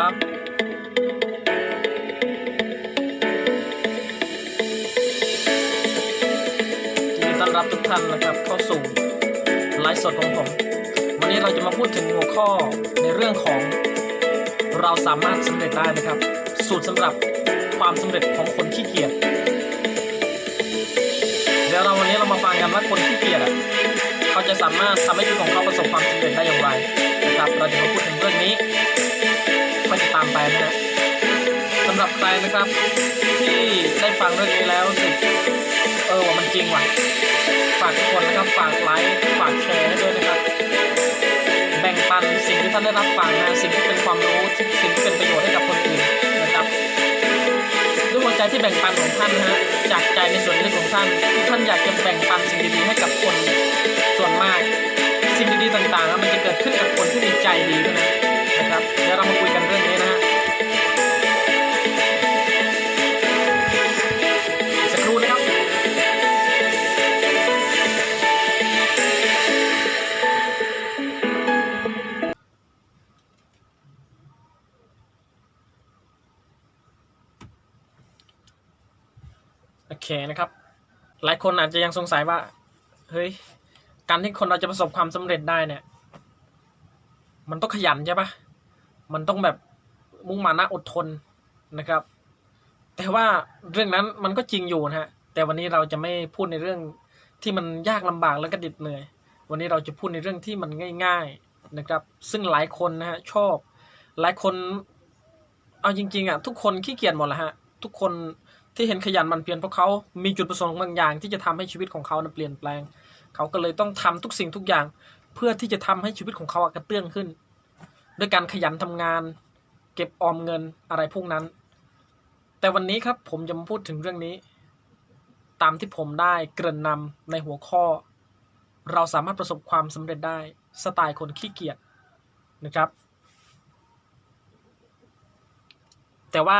ครับยินดีต้อนรับทุกท่านนะครับเข้าสู่ไลฟ์สดของผม วันนี้เราจะมาพูดถึงหัวข้อในเรื่องของเราสามารถสำเร็จได้นะครับ สูตรสำหรับความสำเร็จของคนขี้เกียจเดี๋ยวเราวันนี้เรามาฟังกันว่าคนขี้เกียจอะเขาจะสามารถทำให้ชีวิตของเขาประสบความสำเร็จได้อย่างไรนะครับเราจะมาพูดถึงเรื่องนี้ ค่อยติดตามไปนะฮะสำหรับใครนะครับ ที่ได้ฟังเรื่องนี้แล้วรู้สึกเออว่ามันจริงว่ะฝากทุกคนนะครับฝากไลค์ฝากแชร์ให้ด้วยนะครับ แบ่งปันสิ่งที่ท่านได้รับฟังนะสิ่งที่เป็นความรู้สิ่งที่เป็นประโยชน์ให้กับคนอื่นนะครับด้วยหัวใจที่แบ่งปันของท่านนะฮะจากใจในส่วนลึกของท่านที่ท่านอยากจะแบ่งปันสิ่งดีๆให้กับคนส่วนมาก สิ่งดีๆต่างๆมันจะเกิดขึ้นกับคนที่มีใจดีเท่านั้น นะครับเดี๋ยวเรามาคุยกันเรื่องนี้นะฮะสักครู่นะครับ โอเคนะครับ หลายคนอาจจะยังสงสัยว่า เฮ้ย การที่คนเราจะประสบความสำเร็จได้เนี่ยมันต้องขยันใช่ปะ มันต้องแบบมุ่งมานะอดทนนะครับ แต่ว่าเรื่องนั้นมันก็จริงอยู่นะฮะ แต่วันนี้เราจะไม่พูดในเรื่องที่มันยากลำบากแล้วก็ดิดเหนื่อย วันนี้เราจะพูดในเรื่องที่มันง่าย ๆนะครับ ซึ่งหลายคนนะฮะชอบ หลายคน เอาจริง ๆอะทุกคนขี้เกียจหมดแหละฮะ ทุกคนที่เห็นขยันมันเพียรเพราะเขามีจุดประสงค์บางอย่าง ที่จะทำให้ชีวิตของเขานเปลี่ยนแปลง เขาก็เลยต้องทำทุกสิ่งทุกอย่าง เพื่อที่จะทำให้ชีวิตของเขากระเตื้องขึ้น ด้วยการขยันทำงาน เก็บออมเงินอะไรพวกนั้น แต่วันนี้ครับผมจะมาพูดถึงเรื่องนี้ ตามที่ผมได้เกริ่นนำในหัวข้อ เราสามารถประสบความสำเร็จได้สไตล์คนขี้เกียจนะครับ แต่ว่า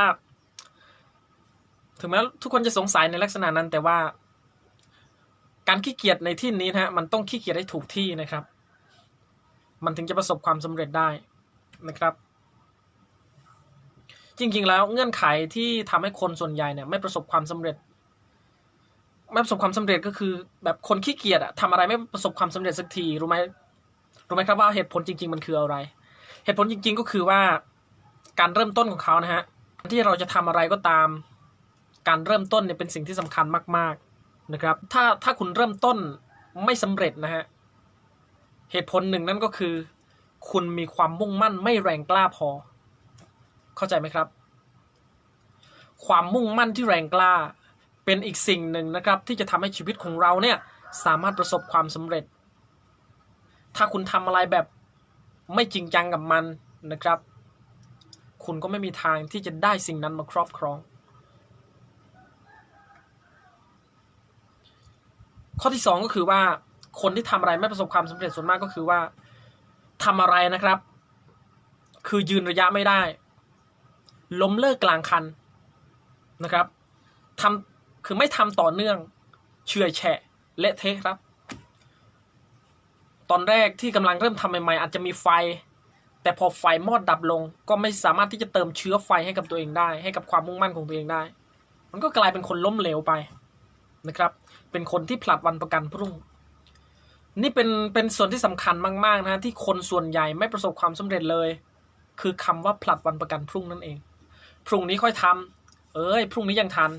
ถึงแม้ทุกคนจะสงสัยในลักษณะนั้นแต่ว่า การขี้เกียจในที่นี้นะฮะมันต้องขี้เกียจให้ถูกที่นะครับมันถึงจะประสบความสำเร็จได้ นะครับ จริงๆแล้วเงื่อนไขที่ทำให้คนส่วนใหญ่เนี่ยไม่ประสบความสำเร็จ ไม่ประสบความสำเร็จก็คือ แบบคนขี้เกียจอะทำอะไรไม่ประสบความสำเร็จสักทีรู้ไหมรู้ไหมครับว่าเหตุผลจริง ๆ มันคืออะไร เหตุผลจริง ๆ ก็คือว่าการเริ่มต้นของเขานะฮะที่เราจะทำอะไรก็ตาม การเริ่มต้นเนี่ยเป็นสิ่งที่สำคัญมาก ๆนะครับ ถ้าถ้าคุณเริ่มต้นไม่สำเร็จนะฮะเหตุผลหนึ่งนั่นก็คือ คุณมีความมุ่งมั่นไม่แรงกล้าพอ เข้าใจไหมครับ ความมุ่งมั่นที่แรงกล้า เป็นอีกสิ่งหนึ่งนะครับ ที่จะทำให้ชีวิตของเราเนี่ยสามารถประสบความสำเร็จ ถ้าคุณทำอะไรแบบไม่จริงจังกับมันนะครับ คุณก็ไม่มีทางที่จะได้สิ่งนั้นมาครอบครอง ข้อที่สองก็คือว่าคนที่ทำอะไรไม่ประสบความสำเร็จส่วนมากก็คือว่า ทำอะไรนะครับ คือยืนระยะไม่ได้ ล้มเลิกกลางคันนะครับทำคือไม่ทำต่อเนื่องเฉื่อยแฉะเละเทะครับ ตอนแรกที่กำลังเริ่มทำใหม่ๆอาจจะมีไฟ แต่พอไฟมอดดับลง ก็ไม่สามารถที่จะเติมเชื้อไฟให้กับตัวเองได้ ให้กับความมุ่งมั่นของตัวเองได้ มันก็กลายเป็นคนล้มเหลวไปนะครับ เป็นคนที่ผลัดวันประกันพรุ่ง นี่เป็นเป็นส่วนที่สำคัญมาก ๆ นะที่คนส่วนใหญ่ไม่ประสบความสำเร็จเลย คือคำว่าผลัดวันประกันพรุ่งนั่นเอง พรุ่งนี้ค่อยทำเอ้ย พรุ่งนี้ยังทัน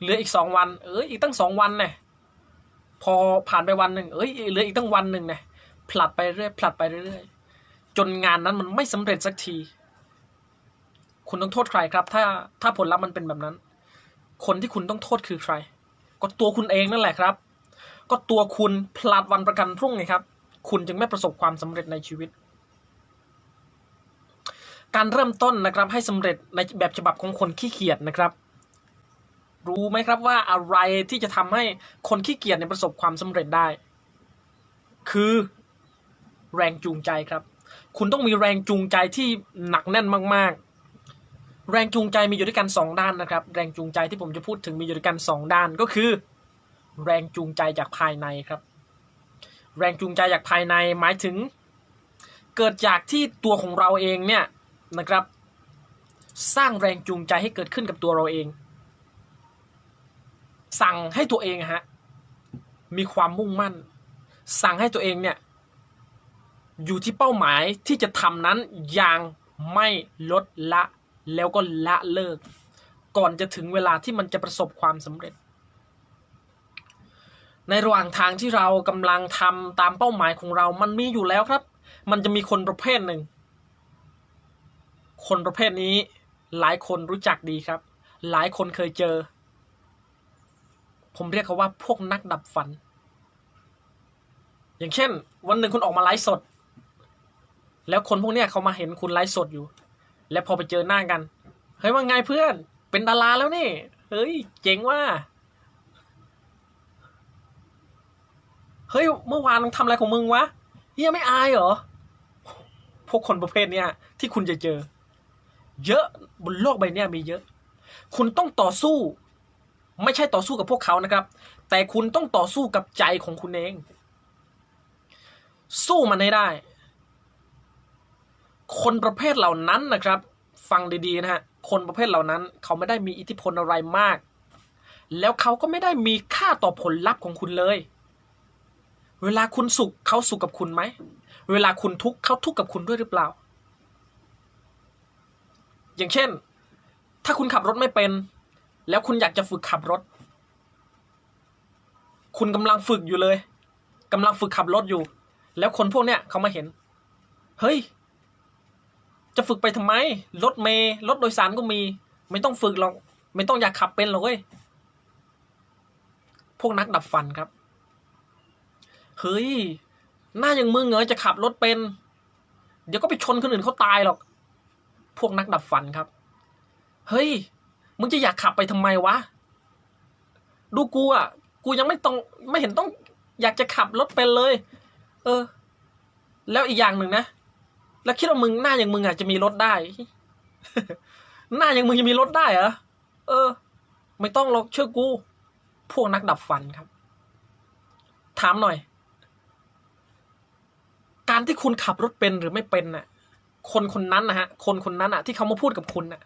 เหลืออีกสองวัน เอ้ยอีกตั้งสองวันเนี่ยพอผ่านไปวันหนึ่งเอ้ยเหลืออีกตั้งวันหนึ่งเนี่ยผลัดไปเรื่อยผลัดไปเรื่อยจนงานนั้นมันไม่สำเร็จสักที คุณต้องโทษใครครับ ถ้าถ้าผลลัพธ์มันเป็นแบบนั้น คนที่คุณต้องโทษคือใคร ก็ตัวคุณเองนั่นแหละครับ ก็ตัวคุณพลาดวันประกันพรุ่งไงครับ คุณจึงไม่ประสบความสำเร็จในชีวิต การเริ่มต้นนะครับให้สำเร็จในแบบฉบับของคนขี้เกียจนะครับ รู้ไหมครับว่าอะไรที่จะทำให้คนขี้เกียจในประสบความสำเร็จได้ คือแรงจูงใจครับ คุณต้องมีแรงจูงใจที่หนักแน่นมาก ๆ แรงจูงใจมีอยู่ด้วยกันสองด้านนะครับ แรงจูงใจที่ผมจะพูดถึงมีอยู่ด้วยกันสองด้านก็คือ แรงจูงใจจากภายในครับ แรงจูงใจจากภายในหมายถึง เกิดจากที่ตัวของเราเองเนี่ยนะครับ สร้างแรงจูงใจให้เกิดขึ้นกับตัวเราเอง สั่งให้ตัวเองฮะมีความมุ่งมั่น สั่งให้ตัวเองเนี่ยอยู่ที่เป้าหมายที่จะทำนั้นอย่างไม่ลดละ แล้วก็ละเลิก ก่อนจะถึงเวลาที่มันจะประสบความสำเร็จ ในระหว่างทางที่เรากำลังทำตามเป้าหมายของเรา มันมีอยู่แล้วครับ มันจะมีคนประเภทหนึ่ง คนประเภทนี้หลายคนรู้จักดีครับ หลายคนเคยเจอ ผมเรียกเขาว่าพวกนักดับฟัน อย่างเช่น วันหนึ่งคุณออกมาไลฟ์สด แล้วคนพวกเนี้ยเขามาเห็นคุณไลฟ์สดอยู่ แล้วพอไปเจอหน้ากัน เฮ้ยว่าไงเพื่อน เป็นดาราแล้วนี่ เฮ้ย เจ๋งว่า เฮ้ย เมื่อวานมึงทำอะไรของมึงวะเฮียไม่อายเหรอ พวกคนประเภทเนี้ยที่คุณจะเจอ เยอะบนโลกใบนี้มีเยอะ คุณต้องต่อสู้ ไม่ใช่ต่อสู้กับพวกเขานะครับ แต่คุณต้องต่อสู้กับใจของคุณเอง สู้มันให้ได้ คนประเภทเหล่านั้นนะครับ ฟังดีๆนะฮะคนประเภทเหล่านั้น เขาไม่ได้มีอิทธิพลอะไรมาก แล้วเขาก็ไม่ได้มีค่าต่อผลลัพธ์ของคุณเลย เวลาคุณสุขเขาสุขกับคุณไหมเวลาคุณทุกข์เขาทุกข์กับคุณด้วยหรือเปล่า อย่างเช่น ถ้าคุณขับรถไม่เป็น แล้วคุณอยากจะฝึกขับรถ คุณกำลังฝึกอยู่เลยกำลังฝึกขับรถอยู่ แล้วคนพวกเนี้ยเขามาเห็น เฮ้ย จะฝึกไปทำไม รถเมย์รถโดยสารก็มี ไม่ต้องฝึกหรอก ไม่ต้องอยากขับเป็นหรอกเว้ย พวกนักดับฟันครับ เฮ้ย หน้าอย่างมึงเหรอจะขับรถเป็น เดี๋ยวก็ไปชนคนอื่นเขาตายหรอก พวกนักดับฟันครับ เฮ้ย มึงจะอยากขับไปทำไมวะ ดูกูอะ กูยังไม่ต้องไม่เห็นต้อง อยากจะขับรถเป็นเลย เออ แล้วอีกอย่างหนึ่งนะ แล้วคิดว่ามึงหน้าอย่างมึงอะจะมีรถได้ หน้าอย่างมึงจะมีรถได้เหรอเออ ไม่ต้องหรอกเชื่อกู พวกนักดับฟันครับ ถามหน่อย การที่คุณขับรถเป็นหรือไม่เป็นน่ะ คนคนนั้นนะฮะ คนคนนั้นอะ ที่เขามาพูดกับคุณน่ะ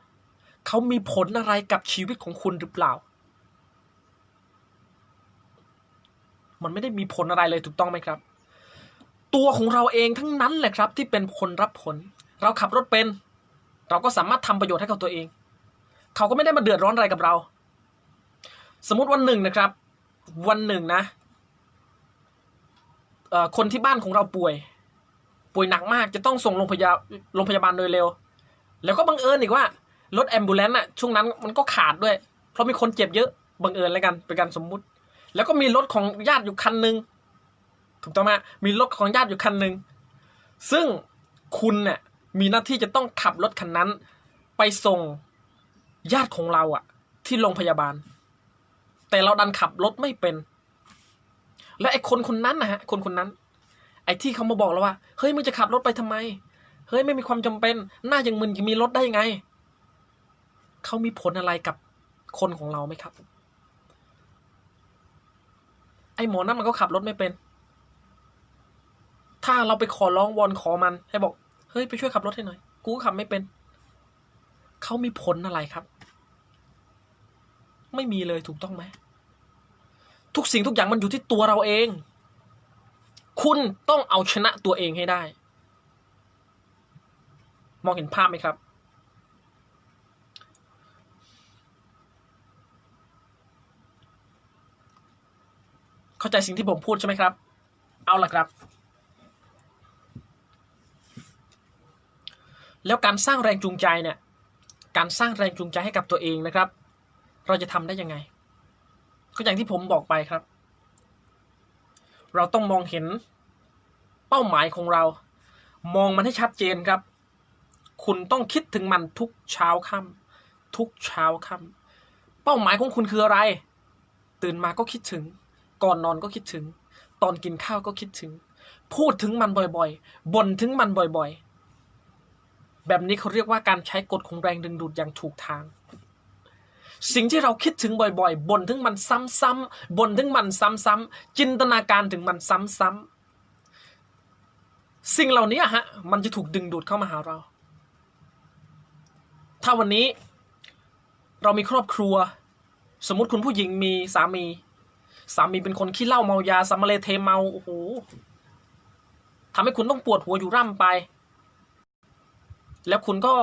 เขามีผลอะไรกับชีวิตของคุณหรือเปล่า มันไม่ได้มีผลอะไรเลยถูกต้องไหมครับ ตัวของเราเองทั้งนั้นแหละครับ ที่เป็นคนรับผล เราขับรถเป็น เราก็สามารถทำประโยชน์ให้กับตัวเอง เขาก็ไม่ได้มาเดือดร้อนอะไรกับเรา สมมติวันหนึ่งนะครับ วันหนึ่งนะคนที่บ้านของเราป่วย ป่วยหนักมากจะต้องส่งโรงพยาโรงพยาบาลโดยเร็ว แล้วก็บังเอิญอีกว่ารถแอมบูเลนต์อะช่วงนั้นมันก็ขาดด้วย เพราะมีคนเจ็บเยอะบังเอิญแล้วกันเป็นการสมมุติ แล้วก็มีรถของญาติอยู่คันหนึ่ง ถูกต้องไหมมีรถของญาติอยู่คันหนึ่งซึ่งคุณเนี่ยมีหน้าที่จะต้องขับรถคันนั้น ไปส่งญาติของเราอะที่โรงพยาบาล แต่เราดันขับรถไม่เป็น และไอ้คนคนนั้นนะฮะคนคนนั้น ไอ้ที่เขามาบอกเราว่าเฮ้ยมึงจะขับรถไปทำไมเฮ้ยไม่มีความจำเป็นหน้าอย่างมึงจะมีรถได้ยังไงเขามีผลอะไรกับคนของเราไหมครับ ไอ้หมอนั่นมันก็ขับรถไม่เป็น ถ้าเราไปขอร้องวอนขอมัน ให้บอก เฮ้ย ไปช่วยขับรถให้หน่อย กูขับไม่เป็น เขามีผลอะไรครับ ไม่มีเลยถูกต้องไหม ทุกสิ่งทุกอย่างมันอยู่ที่ตัวเราเอง คุณต้องเอาชนะตัวเองให้ได้ มองเห็นภาพไหมครับ เข้าใจสิ่งที่ผมพูดใช่ไหมครับ เอาล่ะครับ แล้วการสร้างแรงจูงใจเนี่ยการสร้างแรงจูงใจให้กับตัวเองนะครับ เราจะทำได้ยังไง ก็อย่างที่ผมบอกไปครับ เราต้องมองเห็นเป้าหมายของเรา มองมันให้ชัดเจนครับ คุณต้องคิดถึงมันทุกเช้าค่ำทุกเช้าค่ำเป้าหมายของคุณคืออะไร ตื่นมาก็คิดถึง ก่อนนอนก็คิดถึง ตอนกินข้าวก็คิดถึง พูดถึงมันบ่อยๆบ่นถึงมันบ่อยๆ แบบนี้เขาเรียกว่าการใช้กฎของแรงดึงดูดอย่างถูกทาง สิ่งที่เราคิดถึงบ่อยๆบ่นถึงมันซ้ำๆบ่นถึงมันซ้ำๆจินตนาการถึงมันซ้ำๆสิ่งเหล่านี้ฮะ มันจะถูกดึงดูดเข้ามาหาเรา ถ้าวันนี้เรามีครอบครัว สมมติคุณผู้หญิงมีสามี สามีเป็นคนขี้เหล้าเมายาสัมมาเลเทเมาโอ้โหทำให้คุณต้องปวดหัวอยู่ร่ำไป แล้วคุณก็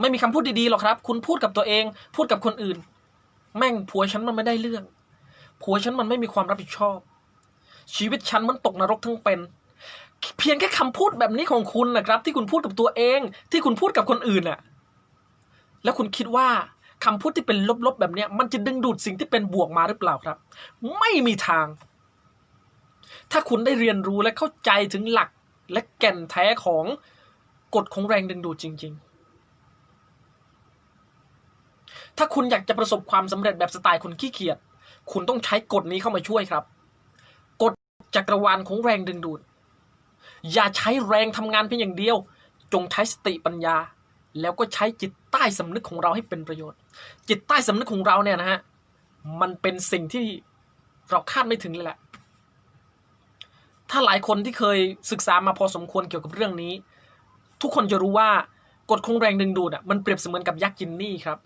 ไม่มีคำพูดดีๆหรอกครับ คุณพูดกับตัวเอง พูดกับคนอื่น แม่งผัวฉันมันไม่ได้เรื่อง ผัวฉันมันไม่มีความรับผิดชอบ ชีวิตฉันมันตกนรกทั้งเป็น เพียงแค่คำพูดแบบนี้ของคุณนะครับ ที่คุณพูดกับตัวเอง ที่คุณพูดกับคนอื่นน่ะ แล้วคุณคิดว่าคำพูดที่เป็นลบๆแบบเนี้ย มันจะดึงดูดสิ่งที่เป็นบวกมาหรือเปล่าครับ ไม่มีทาง ถ้าคุณได้เรียนรู้และเข้าใจถึงหลักและแก่นแท้ของ กฎของแรงดึงดูดจริง ๆ ถ้าคุณอยากจะประสบความสำเร็จแบบสไตล์คนขี้เกียจ คุณต้องใช้กฎนี้เข้ามาช่วยครับ กฎจักรวาลของแรงดึงดูด อย่าใช้แรงทำงานเพียงอย่างเดียว จงใช้สติปัญญา แล้วก็ใช้จิตใต้สำนึกของเราให้เป็นประโยชน์ จิตใต้สำนึกของเราเนี่ยนะฮะ มันเป็นสิ่งที่เราคาดไม่ถึงเลยแหละ ถ้าหลายคนที่เคยศึกษามาพอสมควรเกี่ยวกับเรื่องนี้ ทุกคนจะรู้ว่ากฎของแรงดึงดูดอะมันเปรียบเสมือนกับยักษ์จินนี่ครับ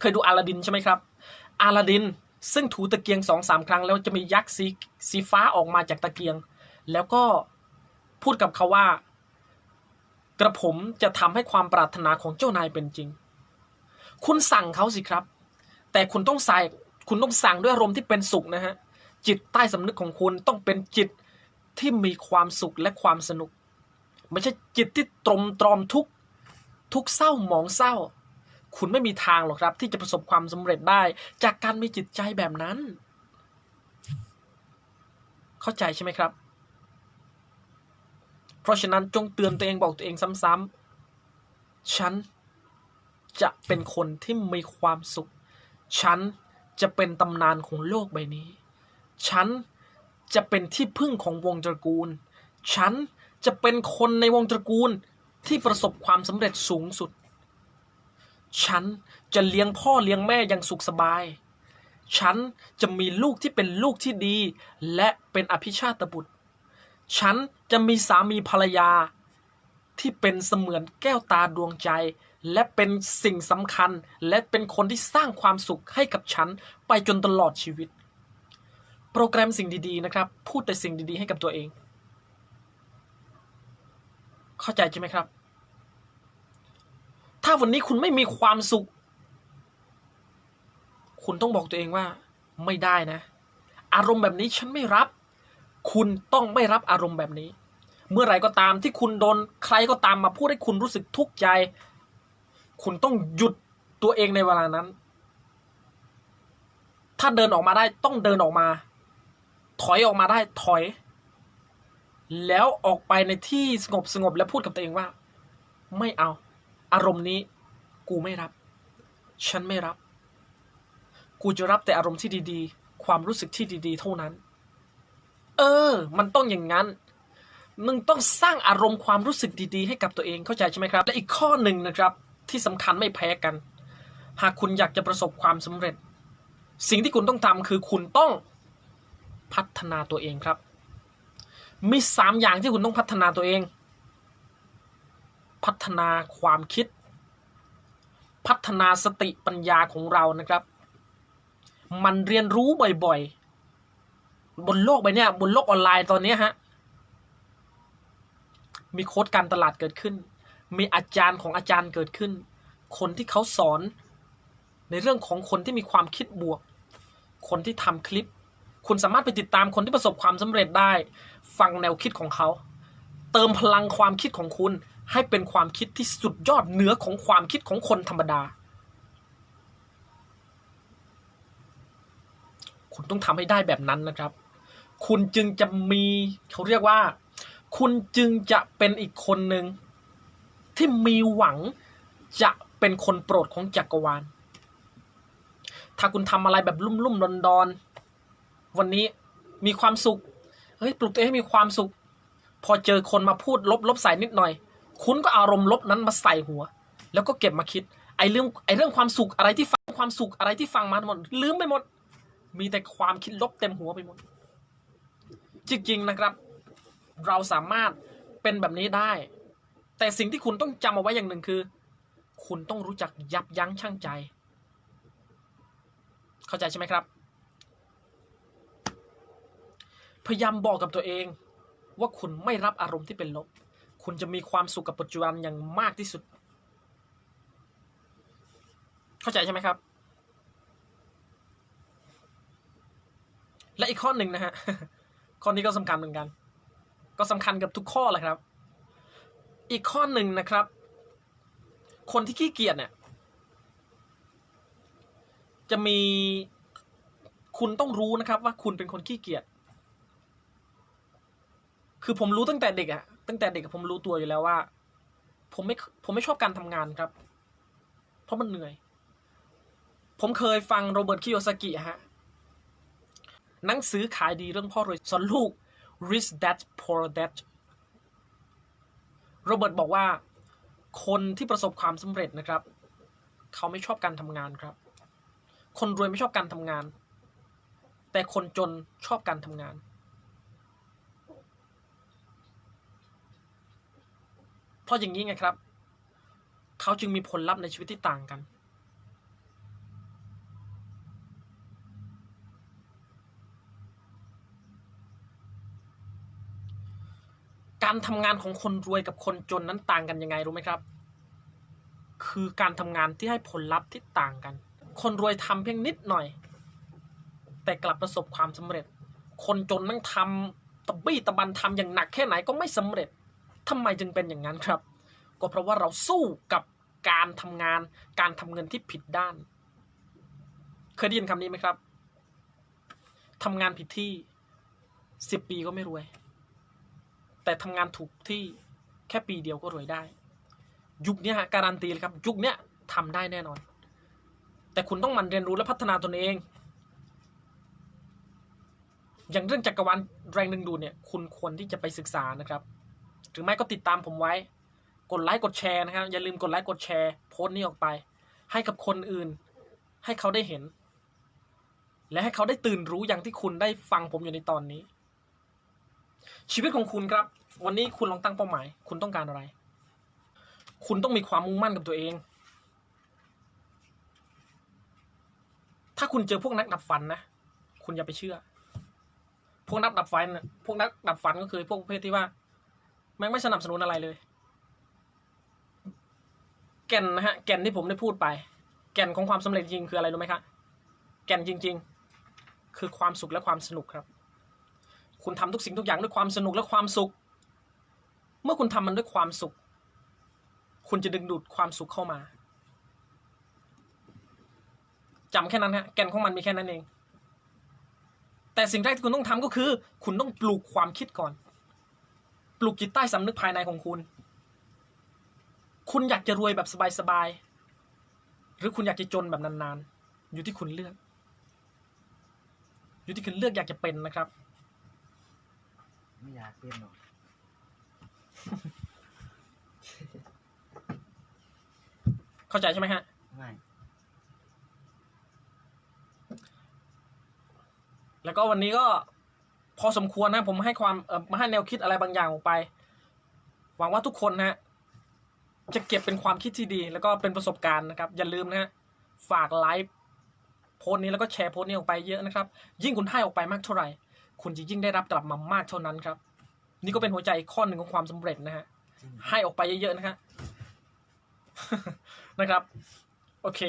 เคยดูอาลาดินใช่ไหมครับ อาลาดินซึ่งถูตะเกียงสองสามครั้ง แล้วจะมียักษ์สีสีฟ้าออกมาจากตะเกียง แล้วก็พูดกับเขาว่า กระผมจะทำให้ความปรารถนาของเจ้านายเป็นจริง คุณสั่งเขาสิครับ แต่คุณต้องใส่คุณต้องสั่งด้วยอารมณ์ที่เป็นสุขนะฮะจิตใต้สำนึกของคุณต้องเป็นจิตที่มีความสุขและความสนุก ไม่ใช่จิตที่ตรมตรอมทุกทุกเศร้าหมองเศร้า คุณไม่มีทางหรอกครับ ที่จะประสบความสำเร็จได้ จากการมีจิตใจแบบนั้น เข้าใจใช่ไหมครับ เพราะฉะนั้นจงเตือนตัวเองบอกตัวเองซ้ำๆฉันจะเป็นคนที่มีความสุข ฉันจะเป็นตำนานของโลกใบนี้ ฉันจะเป็นที่พึ่งของวงตระกูล ฉัน จะเป็นคนในวงตระกูลที่ประสบความสำเร็จสูงสุด ฉันจะเลี้ยงพ่อเลี้ยงแม่อย่างสุขสบาย ฉันจะมีลูกที่เป็นลูกที่ดี และเป็นอภิชาตบุตร ฉันจะมีสามีภรรยา ที่เป็นเสมือนแก้วตาดวงใจ และเป็นสิ่งสำคัญ และเป็นคนที่สร้างความสุขให้กับฉันไปจนตลอดชีวิต โปรแกรมสิ่งดีๆนะครับ พูดแต่สิ่งดีๆให้กับตัวเอง เข้าใจใช่ไหมครับ ถ้าวันนี้คุณไม่มีความสุข คุณต้องบอกตัวเองว่า ไม่ได้นะ อารมณ์แบบนี้ฉันไม่รับ คุณต้องไม่รับอารมณ์แบบนี้ เมื่อไหร่ก็ตามที่คุณโดนใครก็ตามมาพูดให้คุณรู้สึกทุกข์ใจ คุณต้องหยุดตัวเองในเวลานั้น ถ้าเดินออกมาได้ต้องเดินออกมา ถอยออกมาได้ถอย แล้วออกไปในที่สงบสงบแล้วพูดกับตัวเองว่า ไม่เอา อารมณ์นี้ กูไม่รับ ฉันไม่รับ กูจะรับแต่อารมณ์ที่ดีๆ ความรู้สึกที่ดีๆ เท่านั้น เออ มันต้องอย่างนั้นมึงต้องสร้างอารมณ์ความรู้สึกดีๆ ให้กับตัวเองเข้าใจใช่ไหมครับ และอีกข้อหนึ่งนะครับที่สำคัญไม่แพ้กัน หากคุณอยากจะประสบความสำเร็จ สิ่งที่คุณต้องทำคือคุณต้องพัฒนาตัวเองครับ มีสามอย่างที่คุณต้องพัฒนาตัวเอง พัฒนาความคิด พัฒนาสติปัญญาของเรานะครับ มันเรียนรู้บ่อยๆ บนโลกใบเนี้ยบนโลกออนไลน์ตอนนี้ฮะ มีโค้ดการตลาดเกิดขึ้น มีอาจารย์ของอาจารย์เกิดขึ้น คนที่เขาสอนในเรื่องของคนที่มีความคิดบวก คนที่ทำคลิป คุณสามารถไปติดตามคนที่ประสบความสำเร็จได้ ฟังแนวคิดของเขา เติมพลังความคิดของคุณ ให้เป็นความคิดที่สุดยอดเหนือของความคิดของคนธรรมดา คุณต้องทำให้ได้แบบนั้นนะครับ คุณจึงจะมีเขาเรียกว่า คุณจึงจะเป็นอีกคนหนึ่งที่มีหวังจะเป็นคนโปรดของจักรวาล ถ้าคุณทำอะไรแบบลุ่มลุ่มดอนดอนๆ วันนี้มีความสุข เฮ้ยปลุกตัวเองให้มีความสุข พอเจอคนมาพูดลบลบใส่นิดหน่อย คุณก็อารมณ์ลบนั้นมาใส่หัว แล้วก็เก็บมาคิด ไอ้เรื่องไอ้เรื่องความสุขอะไรที่ฟังความสุขอะไรที่ฟังมาหมดลืมไปหมด มีแต่ความคิดลบเต็มหัวไปหมด จริงๆนะครับ เราสามารถเป็นแบบนี้ได้ แต่สิ่งที่คุณต้องจำเอาไว้อย่างหนึ่งคือ คุณต้องรู้จักยับยั้งชั่งใจ เข้าใจใช่ไหมครับ พยายามบอกกับตัวเอง ว่าคุณไม่รับอารมณ์ที่เป็นลบ คุณจะมีความสุขกับปัจจุบันอย่างมากที่สุด เข้าใจใช่ไหมครับ และอีกข้อหนึ่งนะฮะข้อนี้ก็สำคัญเหมือนกัน ก็สำคัญกับทุกข้อแหละครับ อีกข้อหนึ่งนะครับ คนที่ขี้เกียจเนี่ยจะมีคุณต้องรู้นะครับว่าคุณเป็นคนขี้เกียจ คือผมรู้ตั้งแต่เด็กอะตั้งแต่เด็กผมรู้ตัวอยู่แล้วว่า ผมไม่ผมไม่ชอบการทำงานครับ เพราะมันเหนื่อย ผมเคยฟังโรเบิร์ตคิโยซากิฮะหนังสือขายดีเรื่องพ่อรวยสอนลูก rich dad poor dad โรเบิร์ตบอกว่า คนที่ประสบความสำเร็จนะครับ เขาไม่ชอบการทำงานครับ คนรวยไม่ชอบการทำงาน แต่คนจนชอบการทำงาน เพ ราะอย่างนี้ไงครับ เขาจึงมีผลลัพธ์ในชีวิตที่ต่างกัน การทำงานของคนรวยกับคนจนนั้นต่างกันยังไงรู้ไหมครับ คือการทำงานที่ให้ผลลัพธ์ที่ต่างกัน คนรวยทำเพียงนิดหน่อย แต่กลับประสบความสำเร็จ คนจนนั่งทำตะบี้ตะบันทำอย่างหนักแค่ไหนก็ไม่สำเร็จ ทำไมจึงเป็นอย่างนั้นครับ ก็เพราะว่าเราสู้กับการทำงาน การทำเงินที่ผิดด้าน เคยได้ยินคำนี้ไหมครับทำงานผิดที่สิบปีก็ไม่รวย แต่ทำงานถูกที่แค่ปีเดียวก็รวยได้ ยุคนี้ฮะการันตีเลยครับ ยุคนี้ทำได้แน่นอน แต่คุณต้องมันเรียนรู้และพัฒนาตนเอง อย่างเรื่องจักรวาลแรงดึงดูดเนี่ย คุณควรที่จะไปศึกษานะครับ หรือไม่ก็ติดตามผมไว้ กดไลค์กดแชร์นะครับ อย่าลืมกดไลค์กดแชร์โพสต์นี้ออกไป ให้กับคนอื่น ให้เขาได้เห็น และให้เขาได้ตื่นรู้อย่างที่คุณได้ฟังผมอยู่ในตอนนี้ ชีวิตของคุณครับ วันนี้คุณลองตั้งเป้าหมาย คุณต้องการอะไร คุณต้องมีความมุ่งมั่นกับตัวเอง ถ้าคุณเจอพวกนักดับฝันนะคุณอย่าไปเชื่อพวกนักดับฝันะพวกนักดับฝันก็คือพวกประเภทที่ว่า แม่งไม่สนับสนุนอะไรเลย แก่นนะฮะ แก่นที่ผมได้พูดไป แก่นของความสำเร็จจริงคืออะไรรู้ไหมครับแก่นจริง ๆ คือความสุขและความสนุกครับ คุณทำทุกสิ่งทุกอย่างด้วยความสนุกและความสุข เมื่อคุณทำมันด้วยความสุข คุณจะดึงดูดความสุขเข้ามาจำแค่นั้นฮะ แก่นของมันมีแค่นั้นเอง แต่สิ่งแรกที่คุณต้องทำก็คือ คุณต้องปลูกความคิดก่อน ปลูกจิตใต้สำนึกภายในของคุณ คุณอยากจะรวยแบบสบายๆ หรือคุณอยากจะจนแบบนานๆ อยู่ที่คุณเลือก อยู่ที่คุณเลือกอยากจะเป็นนะครับ ไม่อยากเป็นหรอกเข้าใจใช่ไหมฮะไม่แล้วก็วันนี้ก็ พอสมควรนะผมให้ความเอ่อมาให้แนวคิดอะไรบางอย่างออกไป หวังว่าทุกคนนะฮะจะเก็บเป็นความคิดที่ดี แล้วก็เป็นประสบการณ์นะครับ อย่าลืมนะฮะฝากไลฟ์โพสต์นี้แล้วก็แชร์โพสต์นี้ออกไปเยอะนะครับ ยิ่งคุณให้ออกไปมากเท่าไหร่ คุณจะยิ่งได้รับกลับมามากเท่านั้นครับ นี่ก็เป็นหัวใจข้อหนึ่งของความสำเร็จนะฮะให้ออกไปเยอะๆนะฮะนะครับ โอเค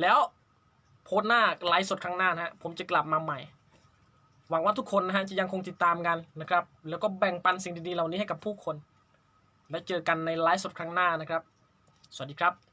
แล้วโพสต์หน้าไลฟ์สดครั้งหน้านะฮะผมจะกลับมาใหม่ หวังว่าทุกคนนะฮะจะยังคงติดตามกันนะครับ แล้วก็แบ่งปันสิ่งดีๆเหล่านี้ให้กับผู้คน และเจอกันในไลฟ์สดครั้งหน้านะครับ สวัสดีครับ